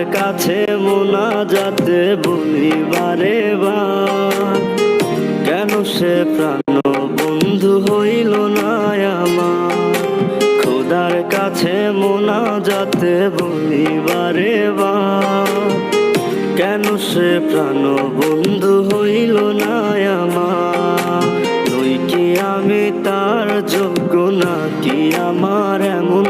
তোমার কাছে মোনা যাতে বলিবারে বা। কেন সে প্রাণ বন্ধু হইল না আমার? খোদার কাছে মোনা যাতে বলিবারে বা। কেন সে প্রাণ বন্ধু হইল না আমার? নই কি আমি তার যোগ্য, না কি আমার এমন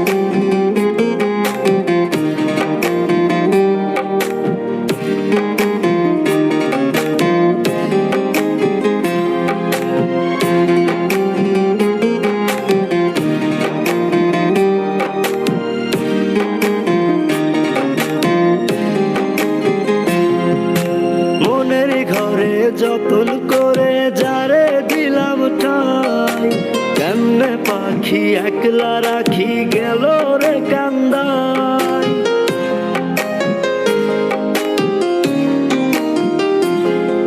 পাখি একলা রাখি গেল রে কান্দাই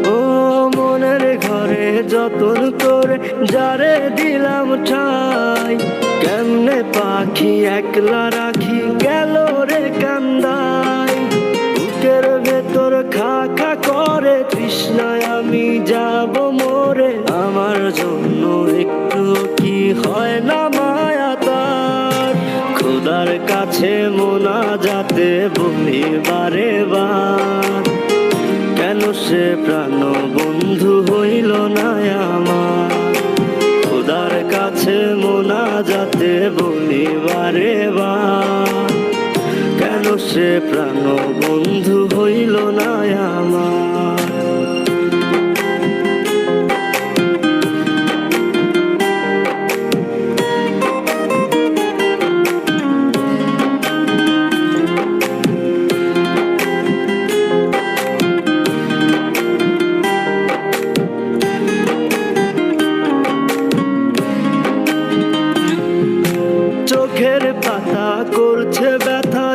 ও মনের ঘরে যতন করে যারে দিলাম ঠাই কেমনে পাখি একলা রাখি গেল রে কান্দাই বুকের ভেতর খা খা করে তৃষ্ণায় আমি যাব মোরে, আমার জন্য হয় না মায়া তার। খোদার কাছে মোনা যাতে বলি বারে বার। কেন সে প্রাণ বন্ধু হইল না আমার? খোদার কাছে মোনা যাতে বলি বারে বার। কেন সে প্রাণ বন্ধু হইল না আমার?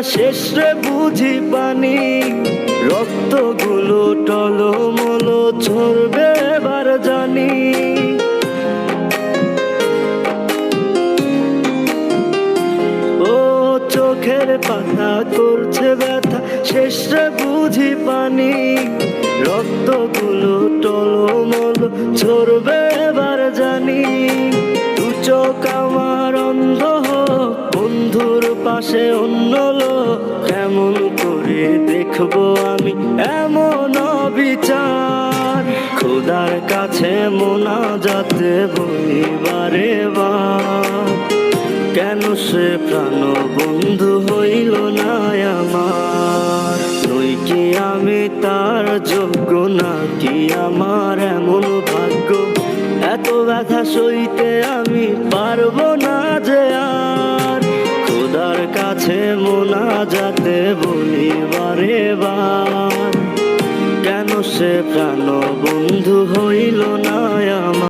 শেষ রে বুঝি পানি। রক্তগুলো টলমলো ঝরবে এবার জানি। ও চোখের পাতা করছে ব্যথা শেষ বুঝি পানি। রক্তগুলো টলমলো ঝরবে এবার জানি। পাশে অন্য লোক কেমন করে দেখব আমি? এমন বিচার খোদার কাছে মোনা যাতে বলি বারে। বার কেন সে প্রাণ বন্ধু হইল না আমার? তুই কি আমি তার যোগ্য, নাকি আমার এমন ভাগ্য? এত ব্যথা সইতে আমি পারব না যে আর। কাছে মোনা যাতে বলি বারে বার কেন সে প্রাণ বন্ধু হইল না আমার?